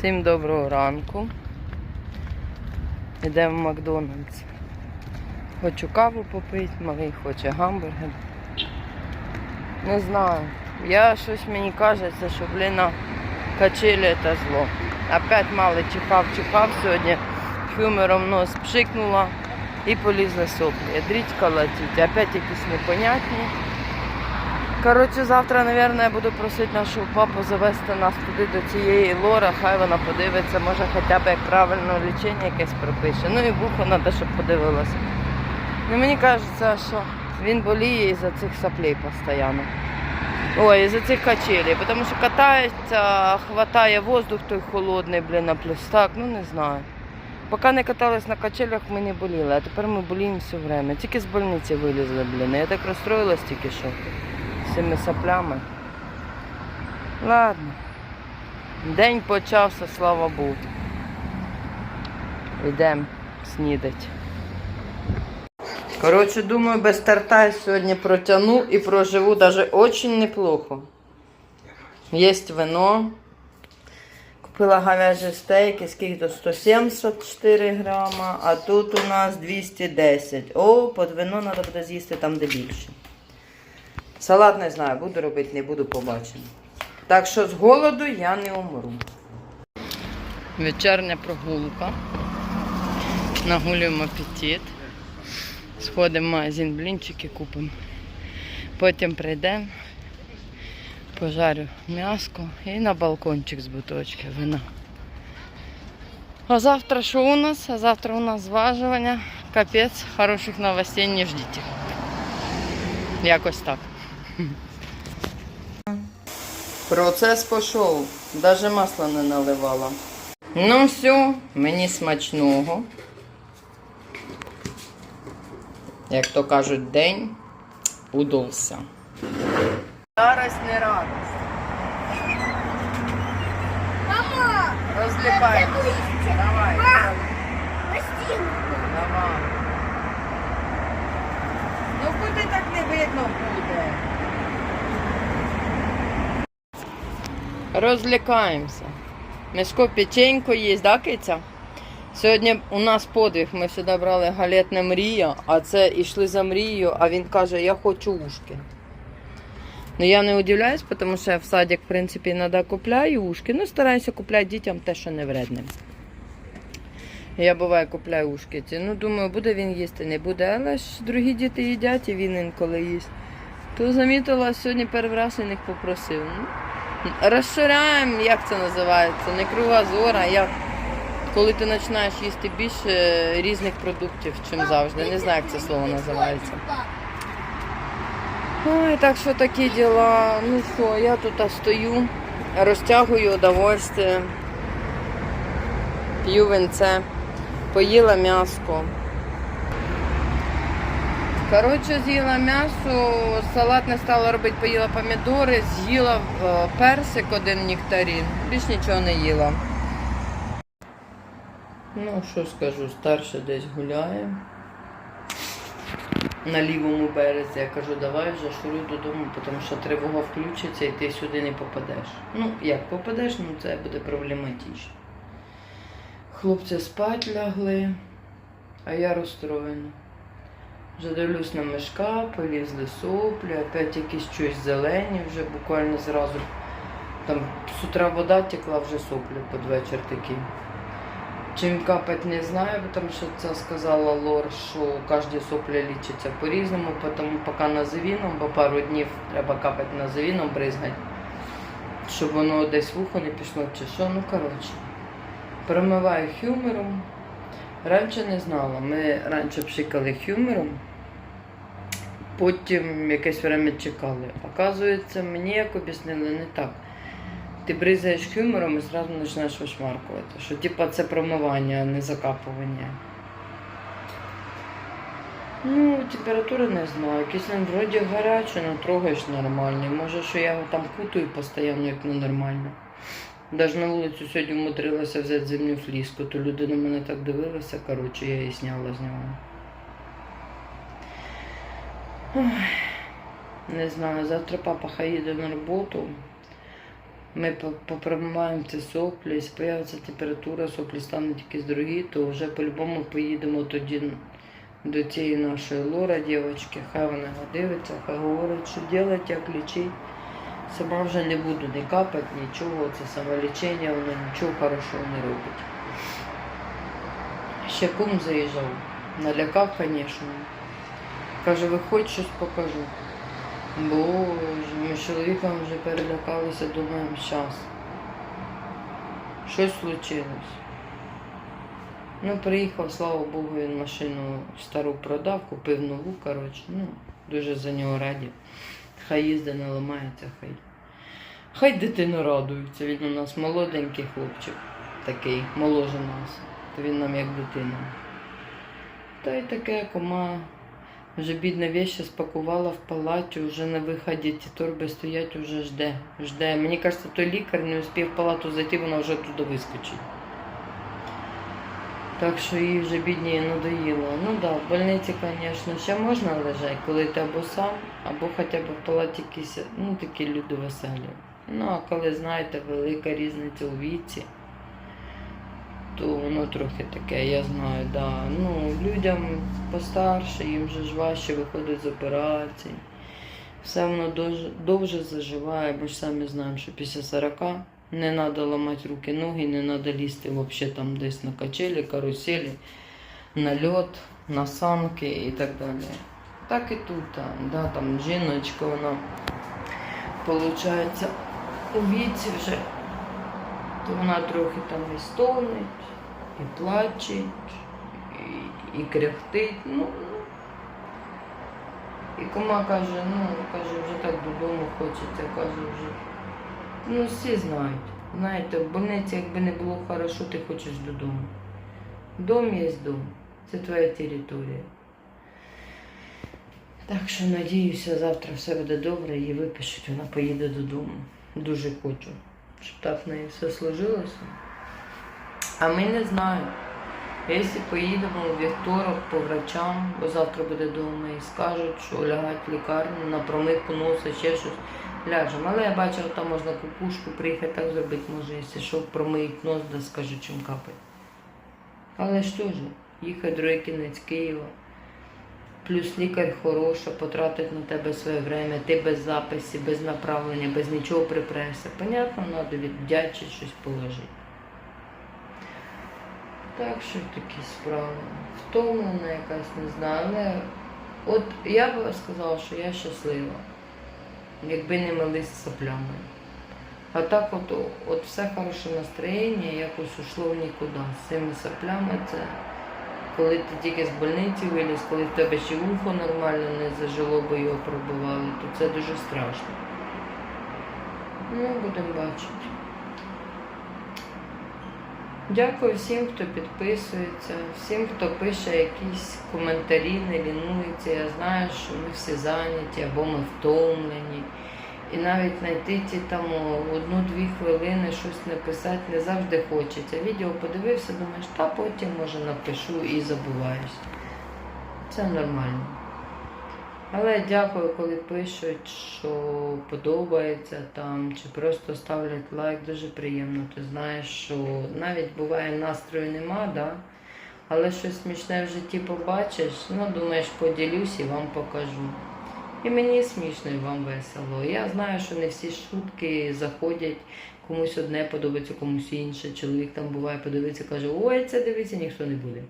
Всім доброго ранку. Йдемо в Макдональдс. Хочу каву попити, малий хоче гамбургер. Не знаю. Я щось мені кажеться, що блін, на качелі це зло. Опять мало чихав, чихав сьогодні. Хюмером нос пшикнула і полізли соплі. Дрітька летить. Опять якісь непонятні. Коротше, завтра, мабуть, я буду просити нашого папу завести нас туди до цієї лора, хай вона подивиться, може хоча б як правильно лічення якесь пропише. Ну і вухо треба, щоб подивилася. Ну, мені кажеться, що він боліє із-за цих соплей постійно. Ой, із-за цих качелей, тому що катається, хватає воздух той холодний, блін, на плюстак, ну не знаю. Поки не катались на качелях, ми не боліли, а тепер ми боліємо все время. Тільки з больниці вилізли, блін. Я так розстроїлась тільки що цими соплями. Ладно. День почався, слава Богу. Йдемо снідати. Коротше, думаю, без тартай сьогодні протягну і проживу даже очень неплохо. Есть вино. Купила говяжі стейки, скільки то 174 грама, а тут у нас 210. О, під вино треба буде з'їсти там, де більше. Салат не знаю, буду робити, не буду побачимо. Так що з голоду я не умру. Вечерня прогулка. Нагулюємо апетит. Сходимо в магазин, блінчики купимо. Потім прийдемо, пожарю м'яско і на балкончик з буточки вина. А завтра що у нас? А завтра у нас зважування. Капець, хороших новостей не ждіть. Якось так. Процес пішов. Навіть масла не наливала. Ну все, мені смачного. Як то кажуть, день удався. Старость не радость. Мама! Розліпаємо. Давай. Мам! Пластинку! Давай. Ну куди так не видно буде? Розлікаємося. Мішко печенько є, да, киця? Сьогодні у нас подвиг. Ми сюди брали галетне мрія, а це йшли за мрією, а він каже, я хочу ушки. Ну я не удивляюсь, тому що я в садик, в принципі, іноді купляю ушки. Ну, стараюся купляти дітям те, що не вредне. Я буває купляю ушки ці. Ну, думаю, буде він їсти, не буде, але ж другі діти їдять і він інколи їсть. То замітила, сьогодні перший раз я них попросив. Ну, розширяємо, як це називається, не кругозор, а як коли ти починаєш їсти більше різних продуктів, чим завжди. Не знаю, як це слово називається. Ой, так що такі діла. Ну що, я тут стою, розтягую удовольствие, п'ю винце, поїла м'яско. Коротше, з'їла м'ясо, салат не стала робити, поїла помідори, з'їла е, персик один нектарин, більш нічого не їла. Ну, що скажу, старша десь гуляє. На лівому березі я кажу, давай вже шуруй додому, тому що тривога включиться і ти сюди не попадеш. Ну, як попадеш, ну це буде проблематично. Хлопці спать лягли, а я розстроєна. Вже дивлюсь на мешка, полізли соплі, опять якісь щось зелені, вже буквально зразу. Там з утра вода текла, вже соплі під вечір такі. Чим капать не знаю, тому що це сказала Лор, що кожні соплі лічаться по-різному, тому поки назовіном, бо пару днів треба капати назовіном, бризгати, щоб воно десь в ухо не пішло чи що. Ну коротше. Промиваю хюмером. Раніше не знала. Ми раніше пшикали хюмером, потім якесь время чекали. Оказується, мені як об'яснили не так. Ти бризаєш хюмером і одразу починаєш вишмаркувати. Що типа це промивання, а не закапування. Ну, температура не знаю. Кисень вроді гарячий, але трогаєш нормально. Може, що я його там кутаю постійно, як ненормально. Навіть на вулицю сьогодні вмудрилася взяти зимню фліску, то люди на мене так дивилися, коротше, я її зняла з нього. Не знаю, завтра папа хай їде на роботу. ми по- попромиваємо ці соплі, якщо появиться температура, соплі стануть якісь дорогі, то вже по-любому поїдемо тоді до цієї нашої лора, дівчинки. Хай вона дивиться, хай говорить, що робити, як лічити. Сама вже не буду не капати, нічого, це самолічення, воно нічого хорошого не робить. Ще кум заїжджав, налякав, звісно. Каже, виходь, щось покажу. Боже, ми з чоловіком вже перелякалися, думаємо, щас. Щось случилось. Ну, приїхав, слава Богу, він машину стару продав, купив нову, коротше. Ну, дуже за нього раді. Хай їздить, не ламається, хай. Хай дитина радується. Він у нас молоденький хлопчик, такий, моложе нас. То він нам як дитина. Та й таке кома. Вже бідна вещи спакувала в палаті, вже на виході ті торби стоять, вже жде. жде. Мені кажеться, той лікар не успів в палату зайти, вона вже туди вискочить. Так що їй вже бідні надоїло. Ну так, да, в больниці, звісно, ще можна лежати, коли ти або сам, або хоча б в палаті якісь, ну такі люди веселі. Ну, а коли знаєте, велика різниця у віці, то воно трохи таке, я знаю, да. Ну, людям постарше, їм вже ж важче виходить з операцій. Все воно довше, довше заживає, бо ж самі знаємо, що після 40 не треба ламати руки, ноги, не треба лізти взагалі там десь на качелі, каруселі, на льот, на санки і так далі. Так і тут, да, там жіночка, вона виходить у віці вже, то вона трохи там і стонить, і плаче, і, і кряхтить. Ну, ну. і кума каже, ну, каже, вже так додому хочеться, каже, вже. Ну, всі знають. Знаєте, в больниці, якби не було хорошо, ти хочеш додому. Дом є дом. Це твоя територія. Так що надіюся, завтра все буде добре, її випишуть, вона поїде додому. Дуже хочу, щоб так в неї все сложилося. А ми не знаємо. Якщо поїдемо у вівторок по врачам, бо завтра буде вдома і скажуть, що лягать в лікарню на промивку носа, ще щось ляжемо. Але я бачила, там можна кукушку приїхати, так зробити може, якщо що, промиють нос, да скажуть, чим капать. Але що ж, їхати другий кінець Києва. Плюс лікар хороша, потратить на тебе своє время, ти без записів, без направлення, без нічого припресся. Понятно, треба віддячити, щось положити. Так що такі справи. Втомлена якась, не знаю. Але от я б сказала, що я щаслива, якби не мали з соплями. А так от, от все хороше настроєння якось ушло в нікуди. З цими соплями це коли ти тільки з больниці виліз, коли в тебе ще ухо нормально не зажило, бо його пробивали, то це дуже страшно. Ну, будемо бачити. Дякую всім, хто підписується, всім, хто пише якісь коментарі, не лінується. Я знаю, що ми всі зайняті або ми втомлені. І навіть знайти ті там одну-дві хвилини щось написати не завжди хочеться. Відео подивився, думаєш, та потім може напишу і забуваюсь. Це нормально. Але дякую, коли пишуть, що подобається там, чи просто ставлять лайк, дуже приємно. Ти знаєш, що навіть буває настрою нема, да? але щось смішне в житті побачиш, ну думаєш, поділюсь і вам покажу. І мені смішно, і вам весело. Я знаю, що не всі шутки заходять, комусь одне подобається, комусь інше. Чоловік там буває, подивиться, каже, ой, це дивиться, ніхто не буде.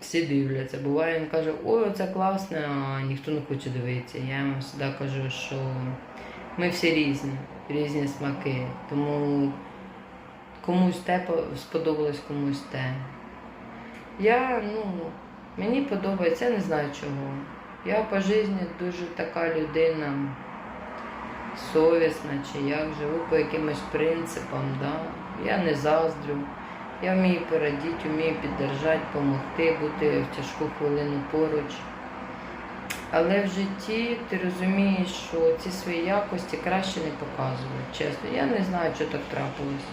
Всі дивляться. Буває, він каже, ой, це класно, а ніхто не хоче дивитися. Я йому завжди кажу, що ми всі різні, різні смаки. Тому комусь те по- сподобалось, комусь те. Я, ну, мені подобається, я не знаю чого. Я по житті дуже така людина совісна, чи як живу по якимось принципам. Да? Я не заздрю. Я вмію порадіти, вмію піддержати, допомогти, бути в тяжку хвилину поруч. Але в житті ти розумієш, що ці свої якості краще не показувати. Чесно, я не знаю, що так трапилось.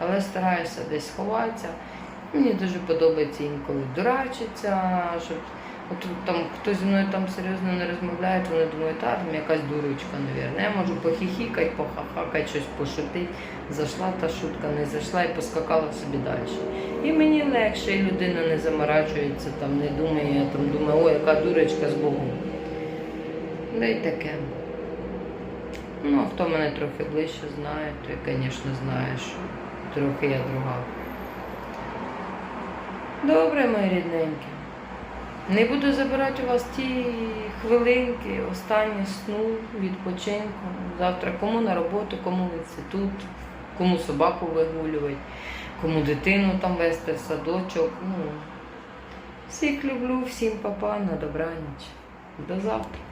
Але стараюся десь ховатися. Мені дуже подобається інколи дурачитися, щоб От там хтось зі мною там серйозно не розмовляє, то вони думають, та там якась дурочка, навірно. Я можу похихікати, похахакати, щось пошутити. Зайшла та шутка, не зайшла і поскакала собі далі. І мені легше, і людина не заморачується, там не думає, я там думаю, ой, яка дурочка з Богом. Да й таке. Ну, а хто мене трохи ближче знає, той, звісно, знає, що трохи я друга. Добре, мої рідненькі. Не буду забирати у вас ті хвилинки, останні сну, відпочинку. Завтра кому на роботу, кому в інститут, кому собаку вигулювати, кому дитину там вести в садочок. Ну, всіх люблю, всім папа, на добраніч. До завтра.